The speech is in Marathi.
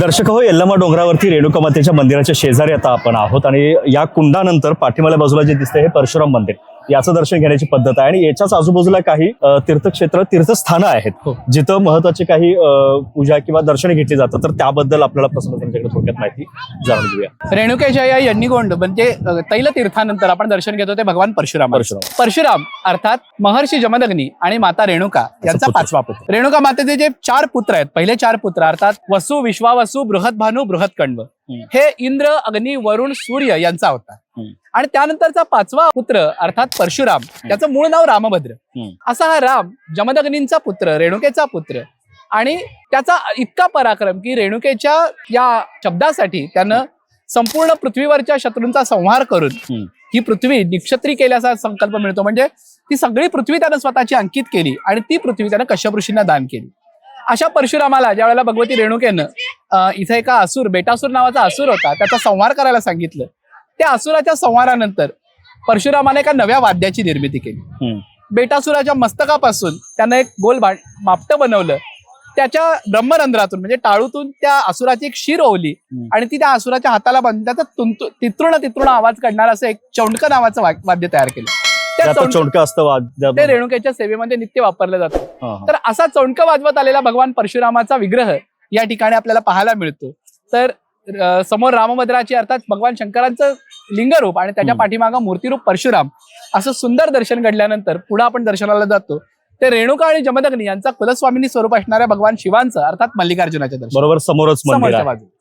दर्शक हो यल्लमा डोंगरावरती रेणुका मातेच्या मंदिराच्या शेजारी आता आपण आहोत आणि या कुंडानंतर पाठीमाल्या बाजूला जे दिसतंय हे परशुराम मंदिर. याचं दर्शन घेण्याची पद्धत आहे आणि याच्याच आजूबाजूला काही तीर्थक्षेत्र तीर्थस्थानं आहेत हो. जिथं महत्वाची काही पूजा किंवा दर्शने घेतली जातात तर त्याबद्दल आपल्याला प्रसन्न त्यांच्याकडे थोडक्यात माहिती जाणून घेऊया रेणुकेच्या या यन्नीगोंड म्हणजे तैल तीर्थानंतर आपण दर्शन घेतो ते भगवान परशुराम परशुराम. परशुराम अर्थात महर्षी जमदग्नी आणि माता रेणुका यांचा. पाचवा पुत्र रेणुका मातेचे जे चार पुत्र आहेत पहिले चार पुत्र अर्थात वसु विश्वावसु बृहदभानू बृहदकण्व हम्म. हे इंद्र अग्नी वरुण सूर्य यांचा होता. आणि त्यानंतरचा पाचवा पुत्र अर्थात परशुराम त्याचं मूळ नाव रामभद्र. असा हा राम जमदग्नींचा पुत्र रेणुकेचा पुत्र. आणि त्याचा इतका पराक्रम की रेणुकेच्या या शब्दासाठी त्यानं संपूर्ण पृथ्वीवरच्या शत्रूंचा संहार करून. ही पृथ्वी निक्षत्री केल्याचा संकल्प मिळतो. म्हणजे ती सगळी पृथ्वी त्यानं स्वतःची अंकित केली आणि ती पृथ्वी त्यानं कश्यप ऋषींना दान केली. अशा परशुरामाला ज्या वेळेला भगवती रेणुकेनं इथे एका असुर बेटासूर नावाचा असुर होता त्याचा संहार करायला सांगितलं. त्या असुराच्या संहारानंतर परशुरामाने एका नव्या वाद्याची निर्मिती केली. बेटासुराच्या मस्तकापासून त्यानं एक गोल मापटं बनवलं त्याच्या ब्रह्मरंध्रातून म्हणजे टाळूतून त्या असुराची एक शिर ओवली. आणि ती त्या असुराच्या हाताला बांधून त्याचा तुंतु- तित्रुण तित्रुण आवाज काढणारं असं एक चौंडक नावाचं वाद्य तयार केलं ते रेणुकेच्या सेवेमध्ये नित्य वापरलं जातं. तर असा चौंडक वाजवत आलेला भगवान परशुरामाचा विग्रह या ठिकाणी आपल्याला पाहायला मिळतो तर समोर रामभद्राची अर्थात भगवान शंकरांचं लिंगरूप आणि त्याच्या. पाठीमागं मूर्तीरूप परशुराम असं सुंदर दर्शन घडल्यानंतर पुढे आपण दर्शनाला जातो. ते रेणुका आणि जमदग्नी यांचा कुलस्वामिनी स्वरूप असणाऱ्या भगवान शिवांचं अर्थात मल्लिकार्जुनाच्या दर्शन. बरोबर समोरच मंदिर समोरच्या आहे. बाजूला.